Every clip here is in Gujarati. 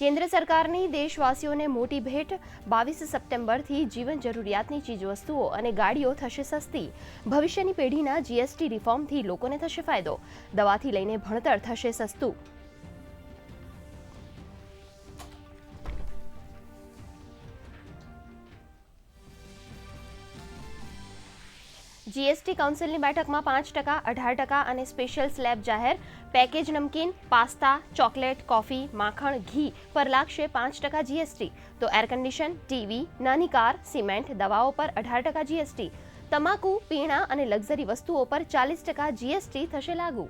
કેન્દ્ર સરકારની દેશવાસીઓને મોટી ભેટ. બાવીસ સપ્ટેમ્બરથી જીવન જરૂરિયાતની ચીજવસ્તુઓ અને ગાડીઓ થશે સસ્તી. ભવિષ્યની પેઢીના જીએસટી રિફોર્મથી લોકોને થશે ફાયદો. દવાથી લઈને ભણતર થશે સસ્તું. જીએસટી કાઉન્સિલની બેઠકમાં પાંચ ટકા, અઢાર ટકા અને સ્પેશિયલ સ્લેબ જાહેર. પેકેજ નમકીન, પાસ્તા, ચોકલેટ, કોફી, માખણ, ઘી પર લાગશે પાંચ ટકા જીએસટી. તો એર કન્ડિશન ટીવી નાની કાર, સિમેન્ટ, દવાઓ પર અઢાર ટકા જીએસટી. તમાકુ, પીણા અને લક્ઝરી વસ્તુઓ પર ચાલીસ ટકા જીએસટી થશે લાગુ.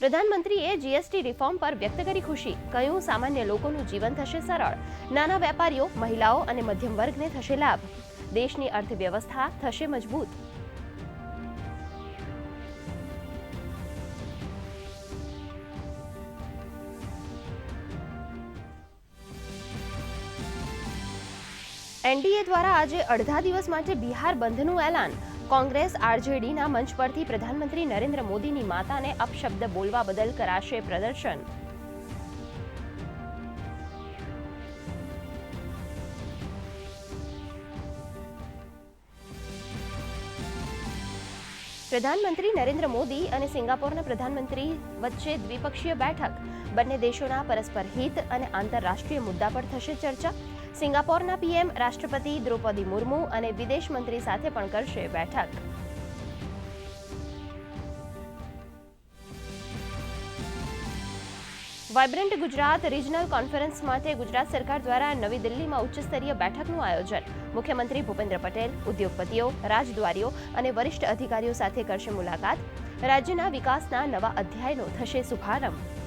પ્રધાનમંત્રીએ જીએસટી રિફોર્મ પર વ્યક્ત કરી ખુશી. કહ્યું, સામાન્ય લોકોનું જીવન થશે સરળ. નાના વેપારીઓ, મહિલાઓ અને મધ્યમ વર્ગને થશે લાભ. દેશની અર્થવ્યવસ્થા થશે મજબૂત. એનડીએ દ્વારા આજે અડધા દિવસ માટે બિહાર બંધનું એલાન. કોંગ્રેસ આરજેડીના મંચ પરથી પ્રધાનમંત્રી નરેન્દ્ર મોદીની માતાને અપશબ્દ બોલવા બદલ કરાશે પ્રદર્શન. પ્રધાનમંત્રી નરેન્દ્ર મોદી અને સિંગાપોરના પ્રધાનમંત્રી વચ્ચે દ્વિપક્ષીય બેઠક. બંને દેશોના પરસ્પર હિત અને આંતરરાષ્ટ્રીય મુદ્દા પર થશે ચર્ચા. સિંગાપોરના પીએમ રાષ્ટ્રપતિ દ્રૌપદી મુર્મુ અને વિદેશ મંત્રી સાથે પણ કરશે બેઠક. વાઇબ્રન્ટ ગુજરાત રિજનલ કોન્ફરન્સ માટે ગુજરાત સરકાર દ્વારા નવી દિલ્હીમાં ઉચ્ચસ્તરીય બેઠકનું આયોજન. મુખ્યમંત્રી ભૂપેન્દ્ર પટેલ, ઉદ્યોગપતિઓ, રાજદ્વારીઓ અને વરિષ્ઠ અધિકારીઓ સાથે કરશે મુલાકાત. રાજ્યના વિકાસના નવા અધ્યાયનો થશે શુભારંભ.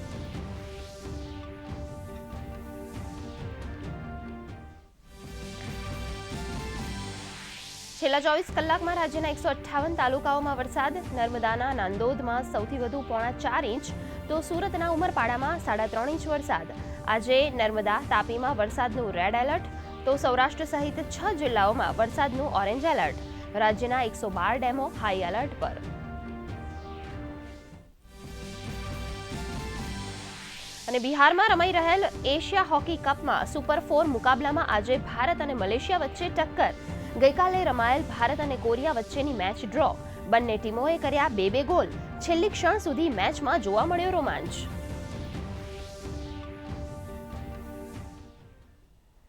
છેલ્લા ચોવીસ કલાકમાં રાજ્યના એકસો અઠ્ઠાવન તાલુકાઓમાં વરસાદ, નર્મદાના નાંદોદમાં સૌથી વધુ પોણા ચાર ઇંચ, તો સુરતના ઉમરપાડામાં સાડા ત્રણ ઇંચ વરસાદ. આજે નર્મદા તાપીમાં વરસાદનું રેડ એલર્ટ તો સૌરાષ્ટ્ર સહિત છ જિલ્લાઓમાં વરસાદનું ઓરેન્જ એલર્ટ રાજ્યના એકસો બાર ડેમો હાઈ એલર્ટ પર. અને બિહારમાં રમાઈ રહેલ એશિયા હોકી કપમાં સુપર ફોર મુકાબલામાં આજે ભારત અને મલેશિયા વચ્ચે ટક્કર. ગઈકાલે રમાયેલ ભારત અને કોરિયા વચ્ચેની મેચ ડ્રો. બંને ટીમોએ કર્યા બે બે ગોલ. છેલ્લી ક્ષણ સુધી મેચમાં જોવા મળ્યો રોમાંચ.